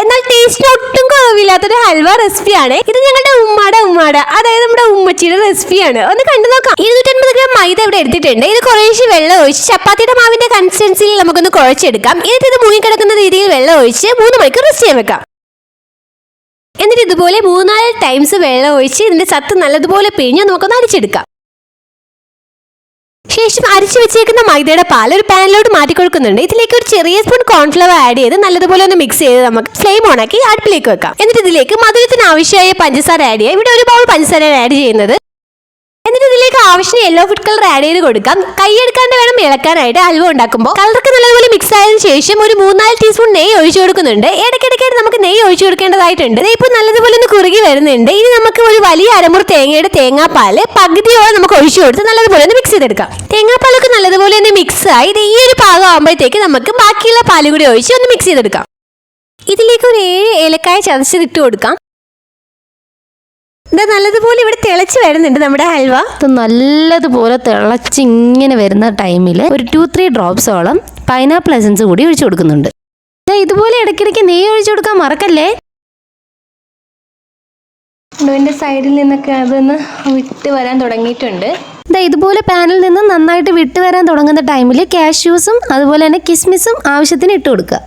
എന്നാൽ ടേസ്റ്റ് ഒട്ടും കുറവില്ലാത്തൊരു ഹൽവ റെസിപ്പിയാണ് ഇത് ഞങ്ങളുടെ ഉമ്മയുടെ ഉമ്മയുടെ അതായത് നമ്മുടെ ഉമ്മച്ചിയുടെ റെസിപ്പിയാണ് ഒന്ന് കണ്ടു നോക്കാം. ഇരുന്നൂറ്റൻപത് ഗ്രാം മൈദ ഇവിടെ എടുത്തിട്ടുണ്ട്. ഇത് കുറേശ്ശെ വെള്ളം ഒഴിച്ച് ചപ്പാത്തിയുടെ മാവിന്റെ കൺസിസ്റ്റൻസിയിൽ നമുക്കൊന്ന് കുഴച്ചെടുക്കാം. എന്നിട്ട് ഇത് മുങ്ങിക്കിടക്കുന്ന രീതിയിൽ വെള്ളം ഒഴിച്ച് മൂന്ന് മണിക്കൂർ റെസ്റ്റ് ചെയ്യാൻ വെക്കാം. എന്നിട്ട് ഇതുപോലെ മൂന്നാൽ ടൈംസ് വെള്ളം ഒഴിച്ച് ഇതിന്റെ സത്ത് നല്ലതുപോലെ പിഴിഞ്ഞ് നമുക്കൊന്ന് അരിച്ചെടുക്കാം ശേഷം അരിച്ചു വെച്ചേക്കുന്ന മൈദയുടെ പാൽ ഒരു പാനിലോട്ട് മാറ്റി കൊടുക്കുന്നുണ്ട് ഇതിലേക്ക് ഒരു ചെറിയ സ്പൂൺ കോൺഫ്ലവർ ആഡ് ചെയ്ത് നല്ലതുപോലെ ഒന്ന് മിക്സ് ചെയ്ത് നമുക്ക് ഫ്ലെയിം ഓണാക്കി അടുപ്പിലേക്ക് വെക്കാം. എന്നിട്ട് ഇതിലേക്ക് മധുരത്തിന് ആവശ്യമായ പഞ്ചസാര ആഡ് ചെയ്യാം. ഇവിടെ ഒരു ബൗൾ പഞ്ചസാര ആഡ് ചെയ്യുന്നത്. ഇതിലേക്ക് ആവശ്യം യെല്ലോ ഫുഡ് കളർ ആഡ് ചെയ്ത് കൊടുക്കാം. കൈയെടുക്കാണ്ട് വേണം ഇളക്കാനായിട്ട് ഹൽവ ഉണ്ടാക്കുമ്പോൾ. കളർക്ക് നല്ലതുപോലെ മിക്സ് ആയതിനു ശേഷം ഒരു മൂന്നാൽ ടീസ്പൂൺ നെയ്യ് ഒഴിച്ചു കൊടുക്കുന്നുണ്ട്. ഇടയ്ക്കിടയ്ക്കായിട്ട് നമുക്ക് നെയ്യ് ഒഴിച്ചു കൊടുക്കേണ്ടതായിട്ടുണ്ട്. ഇപ്പോൾ നല്ലതുപോലെ ഒന്ന് കുറുകി വരുന്നുണ്ട്. ഇനി നമുക്ക് ഒരു വലിയ അരമുറി തേങ്ങയുടെ തേങ്ങാപ്പാൽ പകുതിയോളം നമുക്ക് ഒഴിച്ചു കൊടുത്ത് നല്ലതുപോലെ ഒന്ന് മിക്സ് ചെയ്തെടുക്കാം. തേങ്ങാപ്പാലൊക്കെ നല്ലതുപോലെ ഒന്ന് മിക്സ് ആയി. ഈ ഒരു പാകം ആകുമ്പോഴത്തേക്ക് നമുക്ക് ബാക്കിയുള്ള പാൽ കൂടി ഒഴിച്ച് ഒന്ന് മിക്സ് ചെയ്തെടുക്കാം. ഇതിലേക്ക് ഒരു ഏഴ് ഏലക്കായ ചതച്ചത് ഇട്ട് കൊടുക്കാം. ഇത് നല്ലതുപോലെ ഇവിടെ തിളച്ച് വരുന്നുണ്ട് നമ്മുടെ ഹൽവ. ഇത് നല്ലതുപോലെ തിളച്ച് ഇങ്ങനെ വരുന്ന ടൈമിൽ ഒരു ടു ത്രീ ഡ്രോപ്സോളം പൈനാപ്പിൾ എസൻസ് കൂടി ഒഴിച്ചു കൊടുക്കുന്നുണ്ട്. ദേ ഇതുപോലെ ഇടയ്ക്കിടയ്ക്ക് നെയ്യ് ഒഴിച്ചു കൊടുക്കാൻ മറക്കല്ലേ? ഇതിന്റെ സൈഡിൽ നിന്നൊക്കെ അതൊന്ന് വിട്ട് വരാൻ തുടങ്ങിയിട്ടുണ്ട്. ഇതാ ഇതുപോലെ പാനിൽ നിന്ന് നന്നായിട്ട് വിട്ട് വരാൻ തുടങ്ങുന്ന ടൈമിൽ കാഷ്യൂസും അതുപോലെ തന്നെ കിസ്മിസും ആവശ്യത്തിന് ഇട്ട് കൊടുക്കുക.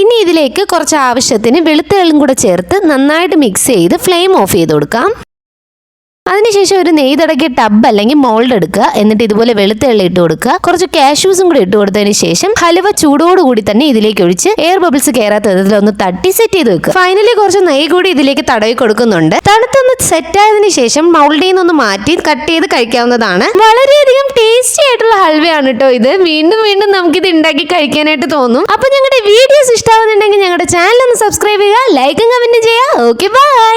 ഇനി ഇതിലേക്ക് കുറച്ച് ആവശ്യത്തിന് വെളുത്തുള്ളിയും കൂടെ ചേർത്ത് നന്നായിട്ട് മിക്സ് ചെയ്ത് ഫ്ലെയിം ഓഫ് ചെയ്ത് കൊടുക്കാം. അതിനുശേഷം ഒരു നെയ്തടക്കിയ ടബ് അല്ലെങ്കിൽ മോൾഡ് എടുക്കുക. എന്നിട്ട് ഇതുപോലെ വെളുത്ത എണ്ണ ഇട്ട് കൊടുക്കുക. കുറച്ച് കാഷ്യൂസും കൂടി ഇട്ട് കൊടുത്തതിന് ശേഷം ഹലുവ ചൂടോടുകൂടി തന്നെ ഇതിലേക്ക് ഒഴിച്ച് എയർ ബബിൾസ് കയറാത്ത വിധത്തിൽ ഒന്ന് തട്ടി സെറ്റ് ചെയ്ത് വെക്കുക. ഫൈനലി കുറച്ച് നെയ്യ് കൂടി ഇതിലേക്ക് തടവി കൊടുക്കുന്നുണ്ട്. തണുത്തൊന്ന് സെറ്റ് ആയതിനു ശേഷം മൗൾഡിൽ നിന്നൊന്ന് മാറ്റി കട്ട് ചെയ്ത് കഴിക്കാവുന്നതാണ്. വളരെയധികം ടേസ്റ്റി ആയിട്ടുള്ള ഹൽവയാണ് കേട്ടോ ഇത്. വീണ്ടും വീണ്ടും നമുക്കിത് ഉണ്ടാക്കി കഴിക്കാനായിട്ട് തോന്നും. അപ്പൊ ഞങ്ങളുടെ വീഡിയോസ് ഇഷ്ടാവുന്നുണ്ടെങ്കിൽ ഞങ്ങളുടെ ചാനൽ ഒന്ന് സബ്സ്ക്രൈബ് ചെയ്യുക ലൈക്കും കമന്റും ചെയ്യുക. Okay bye